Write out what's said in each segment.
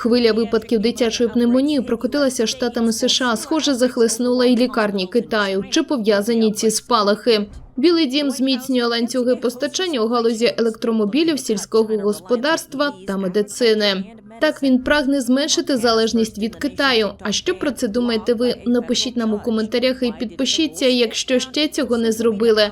Хвиля випадків дитячої пневмонії прокотилася штатами США. Схоже, захлеснула і лікарні Китаю. Чи пов'язані ці спалахи? Білий дім зміцнює ланцюги постачання у галузі електромобілів, сільського господарства та медицини. Так він прагне зменшити залежність від Китаю. А що про це думаєте ви? Напишіть нам у коментарях і підпишіться, якщо ще цього не зробили.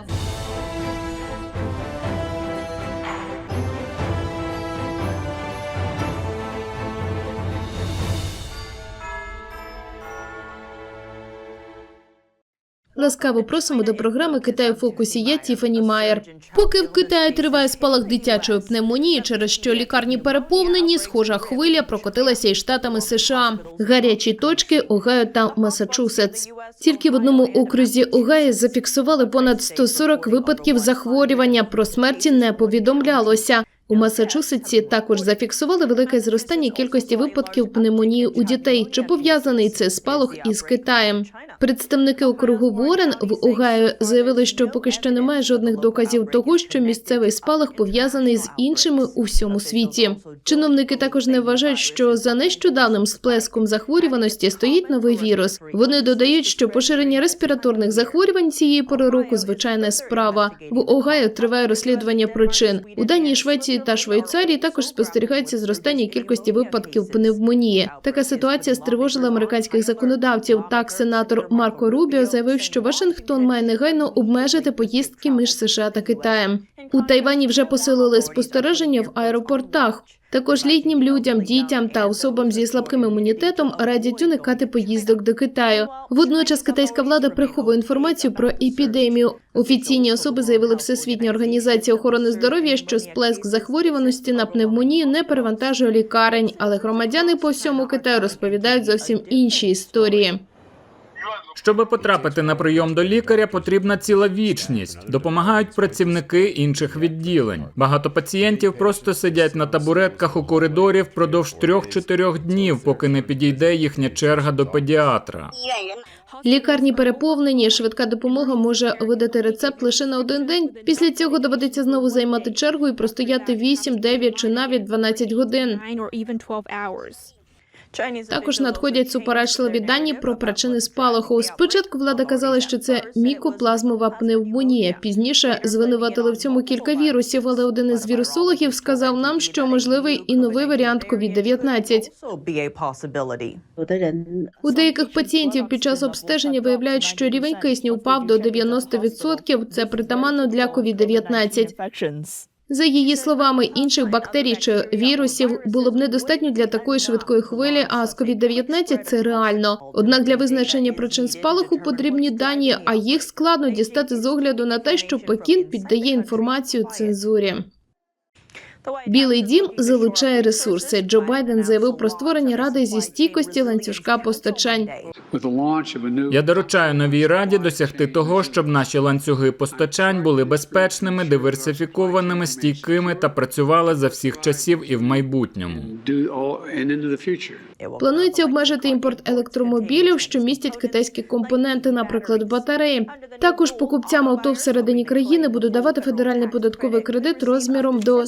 Ласкаво просимо до програми Китай у фокусі. Я Тіфані Майер. Поки в Китаї триває спалах дитячої пневмонії, через що лікарні переповнені, схожа хвиля прокотилася і штатами США. Гарячі точки Огайо та Масачусетс. Тільки в одному окрузі Огайо зафіксували понад 140 випадків захворювання. Про смерті не повідомлялося. У Масачусетсі також зафіксували велике зростання кількості випадків пневмонії у дітей. Чи пов'язаний цей спалах із Китаєм? Представники округу Ворен в Огайо заявили, що поки що немає жодних доказів того, що місцевий спалах пов'язаний з іншими у всьому світі. Чиновники також не вважають, що за нещодавним сплеском захворюваності стоїть новий вірус. Вони додають, що поширення респіраторних захворювань цієї пори року звичайна справа. В Огайо триває розслідування причин. У Данії, Швеції та Швейцарії також спостерігається зростання кількості випадків пневмонії. Така ситуація стривожила американських законодавців. Так, сенатор Марко Рубіо заявив, що Вашингтон має негайно обмежити поїздки між США та Китаєм. У Тайвані вже посилили спостереження в аеропортах. Також літнім людям, дітям та особам зі слабким імунітетом радять уникати поїздок до Китаю. Водночас китайська влада приховує інформацію про епідемію. Офіційні особи заявили Всесвітня організація охорони здоров'я, що сплеск захворюваності на пневмонію не перевантажує лікарень, але громадяни по всьому Китаю розповідають зовсім інші історії. Щоби потрапити на прийом до лікаря, потрібна ціла вічність. Допомагають працівники інших відділень. Багато пацієнтів просто сидять на табуретках у коридорі впродовж трьох-чотирьох днів, поки не підійде їхня черга до педіатра. Лікарні переповнені. Швидка допомога може видати рецепт лише на один день. Після цього доведеться знову займати чергу і простояти 8, 9 чи навіть 12 годин. Також надходять суперечливі дані про причини спалаху. Спочатку влада казала, що це мікоплазмова пневмонія. Пізніше звинуватили в цьому кілька вірусів, але один із вірусологів сказав нам, що можливий і новий варіант COVID-19. also be. У деяких пацієнтів під час обстеження виявляють, що рівень кисню впав до 90%. Це притаманно для COVID-19. Infections. За її словами, інших бактерій чи вірусів було б недостатньо для такої швидкої хвилі. А з COVID-19 це реально. Однак для визначення причин спалаху потрібні дані, а їх складно дістати з огляду на те, що Пекін піддає інформацію цензурі. Білий дім залучає ресурси. Джо Байден заявив про створення ради зі стійкості ланцюжка постачань. Я доручаю новій раді досягти того, щоб наші ланцюги постачань були безпечними, диверсифікованими, стійкими та працювали за всіх часів і в майбутньому. Планується обмежити імпорт електромобілів, що містять китайські компоненти, наприклад, батареї. Також покупцям авто всередині країни будуть давати федеральний податковий кредит розміром до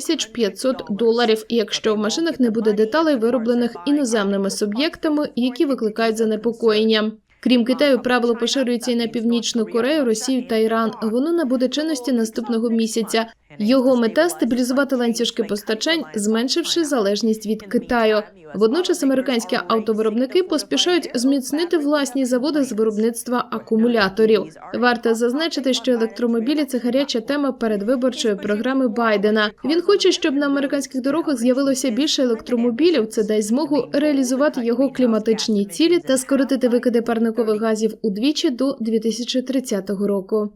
7500 доларів, якщо в машинах не буде деталей, вироблених іноземними суб'єктами, які викликають занепокоєння. Крім Китаю, правило поширюється і на північну Корею, Росію та Іран. Воно набуде чинності наступного місяця. Його мета стабілізувати ланцюжки постачань, зменшивши залежність від Китаю. Водночас американські автовиробники поспішають зміцнити власні заводи з виробництва акумуляторів. Варто зазначити, що електромобілі це гаряча тема передвиборчої програми Байдена. Він хоче, щоб на американських дорогах з'явилося більше електромобілів. Це дасть змогу реалізувати його кліматичні цілі та скоротити викиди парникових газів удвічі до 2030 року.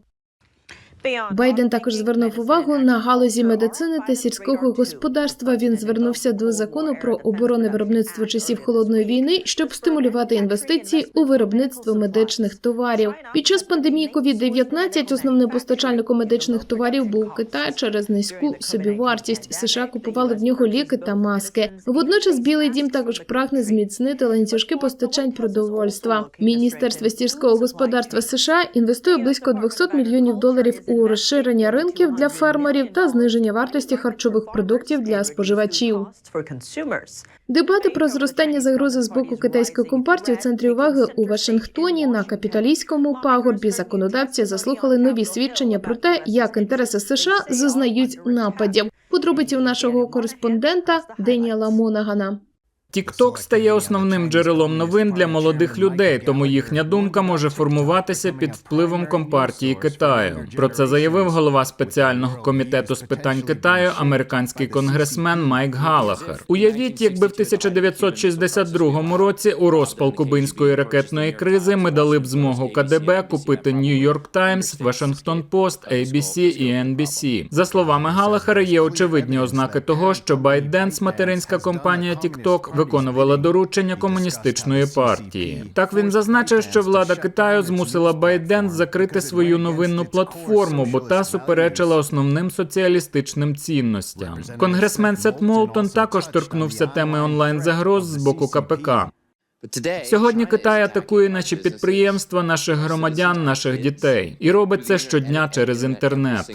Байден також звернув увагу на галузі медицини та сільського господарства. Він звернувся до закону про оборонне виробництво часів холодної війни, щоб стимулювати інвестиції у виробництво медичних товарів. Під час пандемії COVID-19 основним постачальником медичних товарів був Китай через низьку собівартість. США купували в нього ліки та маски. Водночас Білий Дім також прагне зміцнити ланцюжки постачань продовольства. Міністерство сільського господарства США інвестує близько 200 мільйонів доларів у розширення ринків для фермерів та зниження вартості харчових продуктів для споживачів. Дебати про зростання загрози з боку китайської компартії у центрі уваги у Вашингтоні на капіталійському пагорбі законодавці заслухали нові свідчення про те, як інтереси США зазнають нападів. Подробиці у нашого кореспондента Деніела Монагана. TikTok стає основним джерелом новин для молодих людей, тому їхня думка може формуватися під впливом компартії Китаю. Про це заявив голова спеціального комітету з питань Китаю, американський конгресмен Майк Галахер. Уявіть, якби в 1962 році у розпал кубинської ракетної кризи ми дали б змогу КДБ купити York Times, Washington Post, ABC і NBC. За словами Галахера, є очевидні ознаки того, що ByteDance, материнська компанія TikTok, виконувала доручення комуністичної партії. Так він зазначив, що влада Китаю змусила ByteDance закрити свою новинну платформу, бо та суперечила основним соціалістичним цінностям. Конгресмен Сет Молтон також торкнувся теми онлайн загроз з боку КПК. Сьогодні Китай атакує наші підприємства, наших громадян, наших дітей, і робить це щодня через інтернет.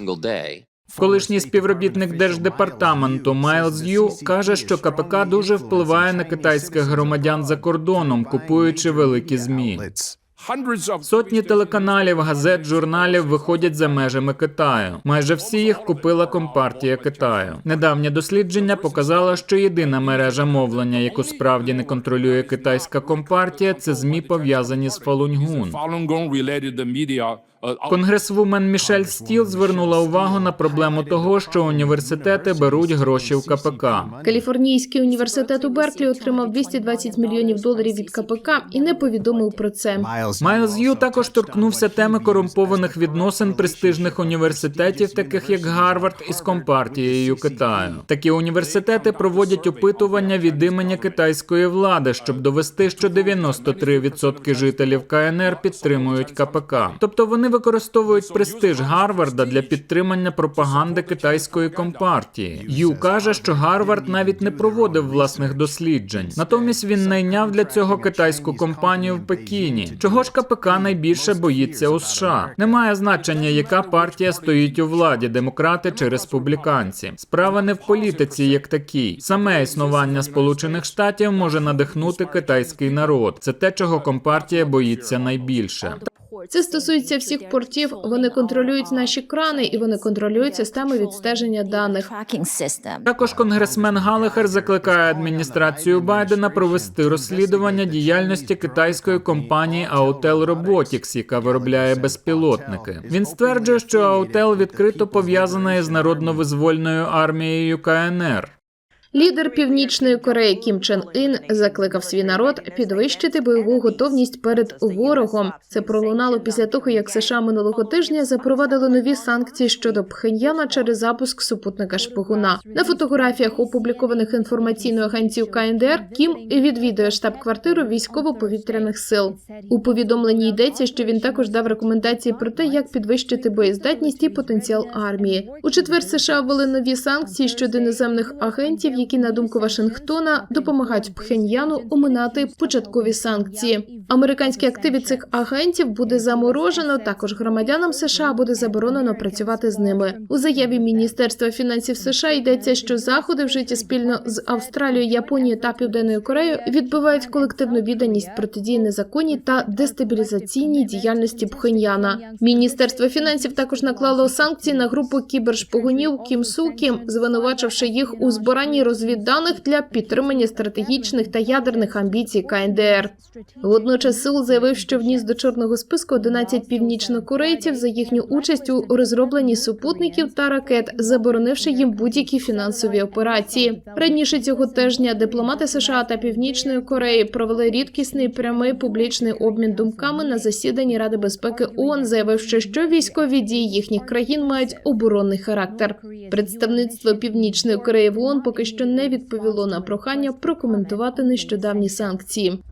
Колишній співробітник держдепартаменту Майлз Ю каже, що КПК дуже впливає на китайських громадян за кордоном, купуючи великі змі. Сотні телеканалів, газет, журналів виходять за межами Китаю. Майже всі їх купила компартія Китаю. Недавнє дослідження показало, що єдина мережа мовлення, яку справді не контролює китайська компартія, це змі пов'язані з Фалуньгун. Uh, Конгресвумен Мішель Стіл звернула увагу на проблему того, що університети беруть гроші в КПК. Каліфорнійський університет у Берклі отримав 220 мільйонів доларів від КПК і не повідомив про це. Майлз Ю також торкнувся теми корумпованих відносин престижних університетів, таких як Гарвард, із компартією Китаю. Такі університети проводять опитування від імені китайської влади, щоб довести, що 93% жителів КНР підтримують КПК. Тобто вони використовують престиж Гарварда для підтримання пропаганди китайської компартії. Ю каже, що Гарвард навіть не проводив власних досліджень. Натомість він найняв для цього китайську компанію в Пекіні. Чого ж КПК найбільше боїться у США? Немає значення, яка партія стоїть у владі, демократи чи республіканці. Справа не в політиці, як такій. Саме існування Сполучених Штатів може надихнути китайський народ. Це те, чого компартія боїться найбільше. Це стосується всіх портів. Вони контролюють наші крани і вони контролюють системи відстеження даних. Також конгресмен Галахер закликає адміністрацію Байдена провести розслідування діяльності китайської компанії Autel Robotics, яка виробляє безпілотники. Він стверджує, що Autel відкрито пов'язана із народно-визвольною армією КНР. Лідер Північної Кореї Кім Чен Ін закликав свій народ підвищити бойову готовність перед ворогом. Це пролунало після того, як США минулого тижня запровадили нові санкції щодо Пхеньяна через запуск супутника шпигуна. На фотографіях, опублікованих інформаційною агенцією КНДР, Кім відвідує штаб-квартиру військово-повітряних сил. У повідомленні йдеться, що він також дав рекомендації про те, як підвищити боєздатність і потенціал армії. У четвер США ввели нові санкції щодо іноземних агентів, які на думку Вашингтона допомагають Пхеньяну оминати початкові санкції. Американські активи цих агентів буде заморожено. Також громадянам США буде заборонено працювати з ними. У заяві Міністерства фінансів США йдеться, що заходи вжиті спільно з Австралією, Японією та Південною Кореєю відбивають колективну відданість протидії незаконній та дестабілізаційній діяльності Пхеньяна. Міністерство фінансів також наклало санкції на групу кібершпигунів Кім Су Кім, звинувачивши їх у збиранні розвідданих для підтримання стратегічних та ядерних амбіцій КНДР. Водночас Сеул заявив, що вніс до чорного списку 11 північнокорейців за їхню участь у розробленні супутників та ракет, заборонивши їм будь-які фінансові операції. Раніше цього тижня дипломати США та Північної Кореї провели рідкісний прямий публічний обмін думками на засіданні Ради безпеки ООН, заявивши, що військові дії їхніх країн мають оборонний характер. Представництво Північної Кореї в ООН поки що не відповіло на прохання прокоментувати нещодавні санкції.